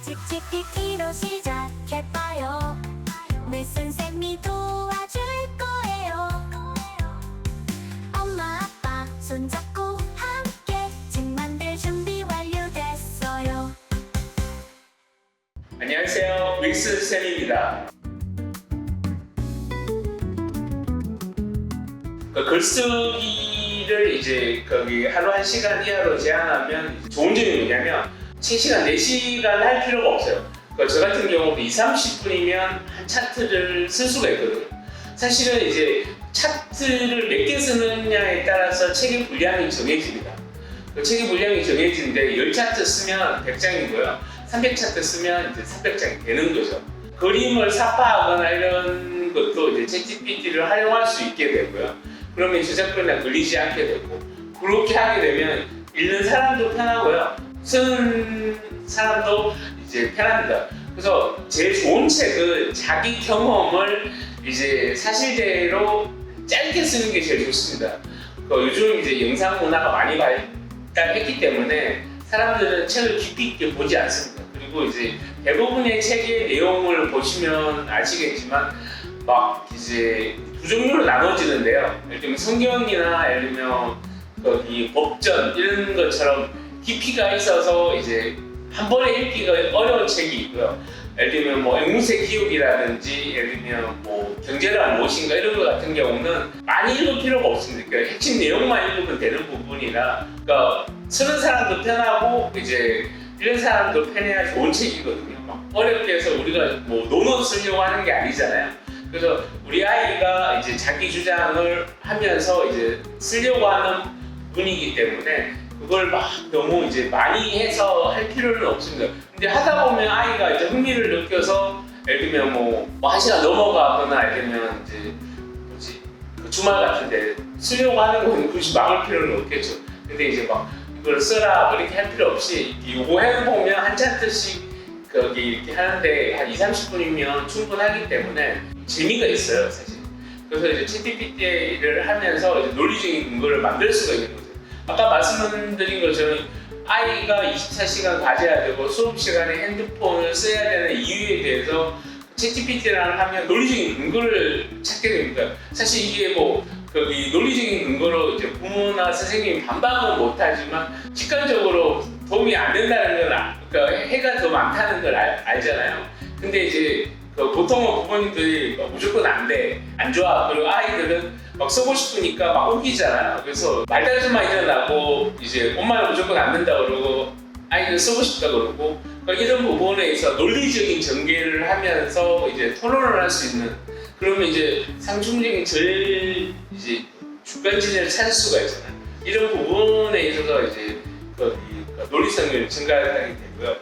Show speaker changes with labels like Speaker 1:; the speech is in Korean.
Speaker 1: 칙칙픽피로 시작해봐요 내 선생님이 도와줄 거예요 엄마 아빠 손잡고 함께 책 만들 준비 완료됐어요
Speaker 2: 안녕하세요. 윌슨 쌤입니다. 그 글쓰기를 이제 거기 하루 한 시간 이하로 제한하면 좋은 점이 뭐냐면 3시간, 4시간 할 필요가 없어요. 그저 같은 경우도 2, 30분이면 한 차트를 쓸 수가 있거든요. 사실은 이제 차트를 몇 개 쓰느냐에 따라서 책의 분량이 정해집니다. 그 책의 분량이 정해지는데 10차트 쓰면 100장이고요. 300차트 쓰면 이제 300장이 되는 거죠. 그림을 삽화하거나 이런 것도 이제 챗GPT를 활용할 수 있게 되고요. 그러면 저작권이나 걸리지 않게 되고 그렇게 하게 되면 읽는 사람도 편하고요. 쓰는 사람도 이제 편합니다. 그래서 제일 좋은 책은 자기 경험을 이제 사실대로 짧게 쓰는 게 제일 좋습니다. 그 요즘 이제 영상 문화가 많이 발달했기 때문에 사람들은 책을 깊이 있게 보지 않습니다. 그리고 이제 대부분의 책의 내용을 보시면 아시겠지만 막 이제 두 종류로 나눠지는데요. 예를 들면 성경이나 예를 들면 거기 법전 이런 것처럼 깊이가 있어서 이제 한 번에 읽기가 어려운 책이 있고요. 예를 들면 뭐 앵무새 기록이라든지 예를 들면 뭐 경제란 무엇인가 이런 것 같은 경우는 많이 읽을 필요가 없습니다. 그러니까 핵심 내용만 읽으면 되는 부분이라 그러니까 쓰는 사람도 편하고 이제 이런 사람도 편해야 좋은 책이거든요. 막 어렵게 해서 우리가 뭐 논어 쓰려고 하는 게 아니잖아요. 그래서 우리 아이가 이제 자기 주장을 하면서 이제 쓰려고 하는 분이기 때문에 그걸 막 너무 이제 많이 해서 할 필요는 없습니다. 근데 하다 보면 아이가 이제 흥미를 느껴서 예를 들면 뭐한 시간 넘어가거나 예를 들면 이제 뭐지 그 주말 같은데 쓰려고 하는 건 굳이 막을 필요는 없겠죠. 근데 이제 막 이걸 써라 뭐 이렇게 할 필요 없이 요거 해보면 한 차트씩 거기 이렇게 하는데 한 2, 30분이면 충분하기 때문에 재미가 있어요 사실. 그래서 이제 챗GPT를 하면서 이제 논리적인 근거를 만들 수가 있는 거죠. 아까 말씀드린 것처럼 아이가 24시간 가져야 되고 수업 시간에 핸드폰을 써야 되는 이유에 대해서 챗GPT랑 하면 논리적인 근거를 찾게 됩니다. 사실 이게 뭐 거기 논리적인 근거로 이제 부모나 선생님이 반박은 못하지만 직관적으로 도움이 안 된다는 건 아- 그러니까 해가 더 많다는 걸 알, 알잖아요. 근데 이제 그 보통은 부모님들이 막 무조건 안 돼, 안 좋아. 그리고 아이들은 막 쓰고 싶으니까 막 우기잖아요. 그래서 말다툼만 일어나고 이제 엄마는 무조건 안 된다 그러고 아이는 쓰고 싶다 그러고 그러니까 이런 부분에 있어 논리적인 전개를 하면서 이제 토론을 할 수 있는 그러면 이제 상충적인 제일 이제 주변 진을 찾을 수가 있잖아요. 이런 부분에 있어서 이제 그, 이 논리성을 증가하게 되고요.